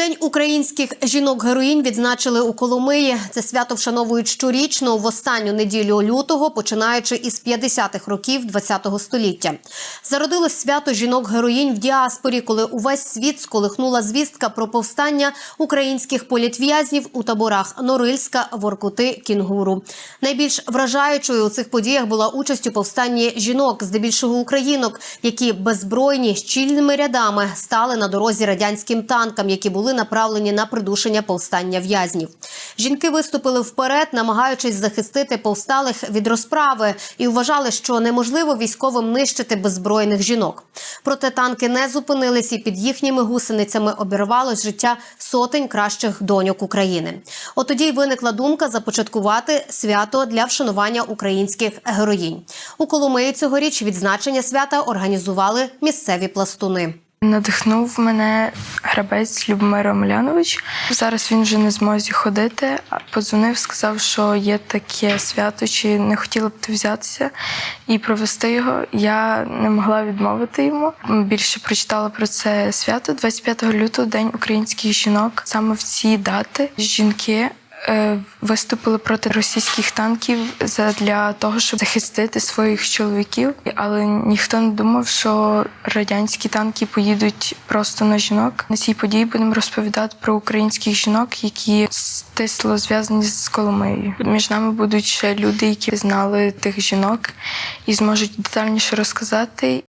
День українських жінок-героїнь відзначили у Коломиї. Це свято вшановують щорічно в останню неділю лютого, починаючи із 50-х років ХХ століття. Зародилось свято жінок-героїнь в діаспорі, коли увесь світ сколихнула звістка про повстання українських політв'язнів у таборах Норильська, Воркути, Кінгуру. Найбільш вражаючою у цих подіях була участь у повстанні жінок, здебільшого українок, які беззбройні щільними рядами стали на дорозі радянським танкам, які були направлені на придушення повстання в'язнів. Жінки виступили вперед, намагаючись захистити повсталих від розправи, і вважали, що неможливо військовим нищити беззбройних жінок. Проте танки не зупинились, і під їхніми гусеницями обірвалось життя сотень кращих доньок України. От тоді й виникла думка започаткувати свято для вшанування українських героїнь. У Коломиї цьогоріч відзначення свята організували місцеві пластуни. Надихнув мене грабець Любомир Омелянович. Зараз він вже не змозі ходити. Подзвонив, сказав, що є таке свято, чи не хотіла б ти взятися і провести його. Я не могла відмовити йому. Більше прочитала про це свято 25 лютого, День українських жінок. Саме в ці дати жінки. Е, Виступили проти російських танків для того, щоб захистити своїх чоловіків, але ніхто не думав, що радянські танки поїдуть просто на жінок. На цій події будемо розповідати про українських жінок, які стисло зв'язані з Коломиєю. Між нами будуть ще люди, які знали тих жінок і зможуть детальніше розказати.